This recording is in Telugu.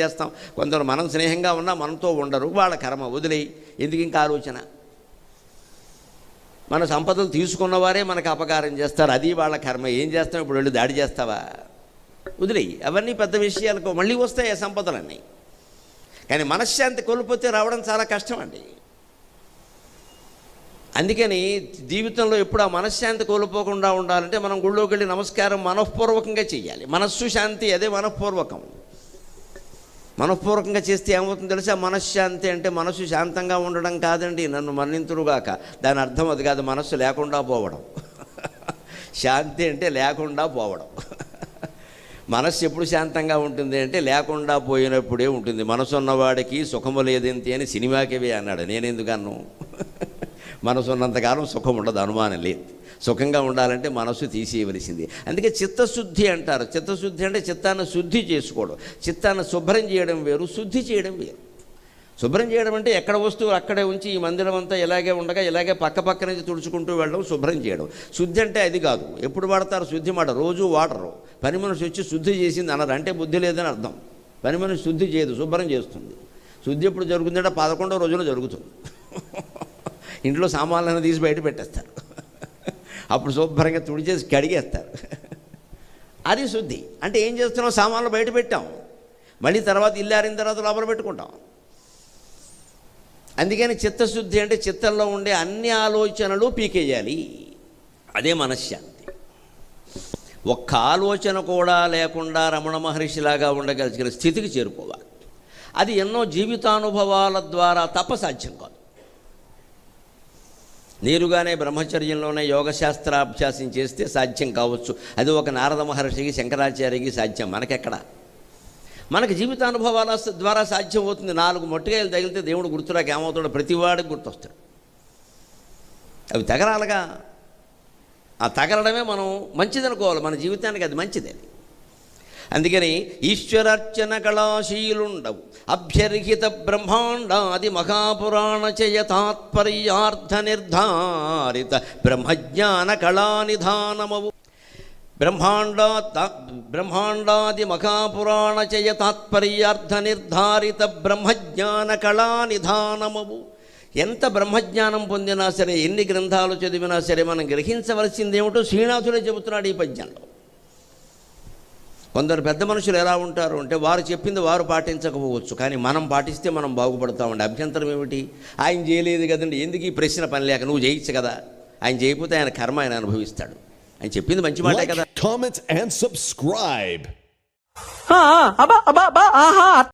చేస్తాం. కొందరు మనం స్నేహంగా ఉన్నా మనతో ఉండరు వాళ్ళ కర్మ వదిలేయి. ఎందుకు ఇంకా ఆలోచన? మన సంపదలు తీసుకున్నవారే మనకు అపకారం చేస్తారు. అది వాళ్ళ కర్మ. ఏం చేస్తాం? ఇప్పుడు వెళ్ళి దాడి చేస్తావా? వదిలేయి. అవన్నీ పెద్ద విషయాలకు మళ్ళీ వస్తాయి ఆ సంపదలన్నీ. కానీ మనశ్శాంతి కోల్పోతే రావడం చాలా కష్టం అండి. అందుకని జీవితంలో ఎప్పుడు ఆ మనశ్శాంతి కోల్పోకుండా ఉండాలంటే మనం గుళ్ళోకి వెళ్ళి నమస్కారం మనఃపూర్వకంగా చేయాలి మనస్సు శాంతి అదే మనఃపూర్వకం. మనఃపూర్వకంగా చేస్తే ఏమవుతుందో తెలుసా? మనశ్శాంతి అంటే మనసు శాంతంగా ఉండడం కాదండి నన్ను మరణింతురుగాక దాని అర్థం అది కాదు మనస్సు లేకుండా పోవడం. శాంతి అంటే లేకుండా పోవడం. మనస్సు ఎప్పుడు శాంతంగా ఉంటుంది అంటే లేకుండా పోయినప్పుడే ఉంటుంది. మనసు ఉన్నవాడికి సుఖము లేదంతే అని సినిమాకివే అన్నాడు. నేనెందుకు అన్ను? మనసు ఉన్నంతకాలం సుఖం ఉండదు అనుమానం లేదు. సుఖంగా ఉండాలంటే మనస్సు తీసేయవలసింది. అందుకే చిత్తశుద్ధి అంటారు. చిత్తశుద్ధి అంటే చిత్తాన్ని శుద్ధి చేసుకోవడం. చిత్తాన్ని శుభ్రం చేయడం వేరు శుద్ధి చేయడం వేరు. శుభ్రం చేయడం అంటే ఎక్కడ వస్తువు అక్కడే ఉంచి ఈ మందిరం అంతా ఇలాగే ఉండగా ఇలాగే పక్క పక్క నుంచి తుడుచుకుంటూ వెళ్ళడం శుభ్రం చేయడం. శుద్ధి అంటే అది కాదు. ఎప్పుడు వాడతారు? శుద్ధి మాట. రోజు వాడరు. పని మనిషి వచ్చి శుద్ధి చేసింది అన్నారు అంటే బుద్ధి లేదని అర్థం. పని మనిషి శుద్ధి చేయదు శుభ్రం చేస్తుంది. శుద్ధి ఎప్పుడు జరుగుతుందంటే పదకొండో రోజున జరుగుతుంది. ఇంట్లో సామాన్లను తీసి బయట పెట్టేస్తారు. అప్పుడు శుభ్రంగా తుడిచేసి కడిగేస్తారు. అది శుద్ధి. అంటే ఏం చేస్తున్నాం? సామాన్లు బయట పెట్టాం. మళ్ళీ తర్వాత ఇల్లారిన తర్వాత లోపల పెట్టుకుంటాం. అందుకని చిత్తశుద్ధి అంటే చిత్తంలో ఉండే అన్ని ఆలోచనలు పీకేయాలి. అదే మనశ్శాంతి. ఒక్క ఆలోచన కూడా లేకుండా రమణ మహర్షిలాగా ఉండగలిగిన స్థితికి చేరుకోవాలి. అది ఎన్నో జీవితానుభవాల ద్వారా తప్ప సాధ్యం కాదు. నేరుగానే బ్రహ్మచర్యంలోనే యోగశాస్త్రాభ్యాసం చేస్తే సాధ్యం కావచ్చు. అది ఒక నారద మహర్షికి శంకరాచార్యకి సాధ్యం మనకెక్కడ? మనకి జీవితానుభవాల ద్వారా సాధ్యం అవుతుంది. నాలుగు మొట్టకాయలు తగిలితే దేవుడు గుర్తురాక ఏమవుతాడో ప్రతివాడికి గుర్తొస్తాడు. అవి తగరాలుగా. ఆ తగలడమే మనం మంచిదనుకోవాలి. మన జీవితానికి అది మంచిది అది. అందుకని ఈశ్వరార్చన కళాశీలుండవు అభ్యర్హిత బ్రహ్మాండాది మహాపురాణ చయ తాత్పర్యార్థ నిర్ధారిత బ్రహ్మజ్ఞాన కళానిధానమవు బ్రహ్మాండ బ్రహ్మాండాది మహాపురాణ చయ తాత్పర్యార్థ నిర్ధారిత బ్రహ్మజ్ఞాన కళానిధానమవు ఎంత బ్రహ్మజ్ఞానం పొందినా సరే ఎన్ని గ్రంథాలు చదివినా సరే మనం గ్రహించవలసిందేమిటో శ్రీనాథుడే చెబుతున్నాడు ఈ పద్యంలో. కొందరు పెద్ద మనుషులు ఎలా ఉంటారు అంటే వారు చెప్పింది వారు పాటించకపోవచ్చు కానీ మనం పాటిస్తే మనం బాగుపడతామండి. అభ్యంతరం ఏమిటి? ఆయన చేయలేదు కదండి. ఎందుకు ఈ ప్రశ్న పని లేక? నువ్వు చేయొచ్చు కదా. ఆయన చేయకపోతే ఆయన కర్మ ఆయన అనుభవిస్తాడు. ఆయన చెప్పింది మంచి మాటే కదా. Like, comment, and